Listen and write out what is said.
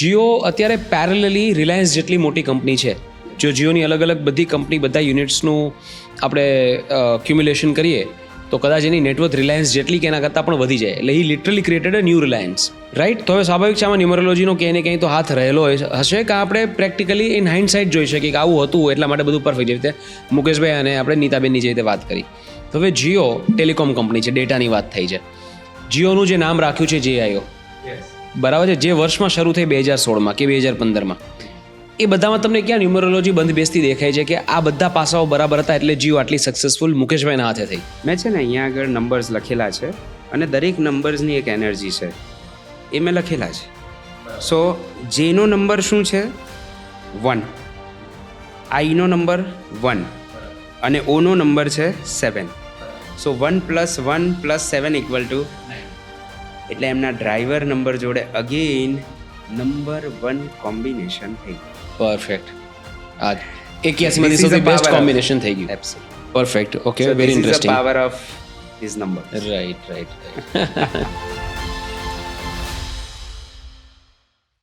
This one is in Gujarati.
જીઓ અત્યારે પેરેલલી રિલાયન્સ જેટલી મોટી કંપની છે, જો જીઓની અલગ અલગ બધી કંપની બધા યુનિટ્સનું આપણે ક્યુમ્યુલેશન કરીએ, તો કદાચ એની નેટવર્થ રિલાયન્સ જેટલી કે એના કરતાં પણ વધી જાય. એટલે એ literally created a new Reliance right તો હવે સ્વાભાવિક છે, આમાં ન્યુમરોલોજીનો ક્યાંય ને ક્યાંય તો હાથ રહેલો હશે કે આપણે પ્રેક્ટિકલી ઇન હાઇન્ડ સાઇડ જોઈ શકીએ કે આવું હતું એટલા માટે બધું પરફેક્ટ રીતે. મુકેશભાઈ અને આપણે નીતાબેનની જે રીતે વાત કરી. તો હવે જીઓ ટેલિકોમ કંપની છે, ડેટાની વાત થઈ છે. જીઓનું જે નામ રાખ્યું છે જીઆઈઓ બરાબર છે? જે વર્ષમાં શરૂ થઈ બે હજાર સોળમાં કે બે હજાર પંદરમાં. એ બધામાં તમને ક્યાં ન્યુમરોલોજી બંધ બેસતી દેખાય છે કે આ બધા પાસાઓ બરાબર હતા એટલે જીવ આટલી સક્સેસફુલ મુકેશભાઈના હાથે થઈ? મેં છે ને અહીંયા આગળ નંબર્સ લખેલા છે અને દરેક નંબર્સની એક એનર્જી છે. એ મેં લખેલા છે. સો જેનો નંબર શું છે? વન આઈનો નંબર વન અને ઓનો નંબર છે seven so one plus one plus seven equal to એટલે એમના ડ્રાઈવર નંબર જોડે અગેન નંબર વન કોમ્બિનેશન થઈ પરફેક્ટ આ એક્યાસીમાંથી સૌથી બેસ્ટ કોમ્બિનેશન થઈ ગયું. Perfect okay very interesting power of his number right right right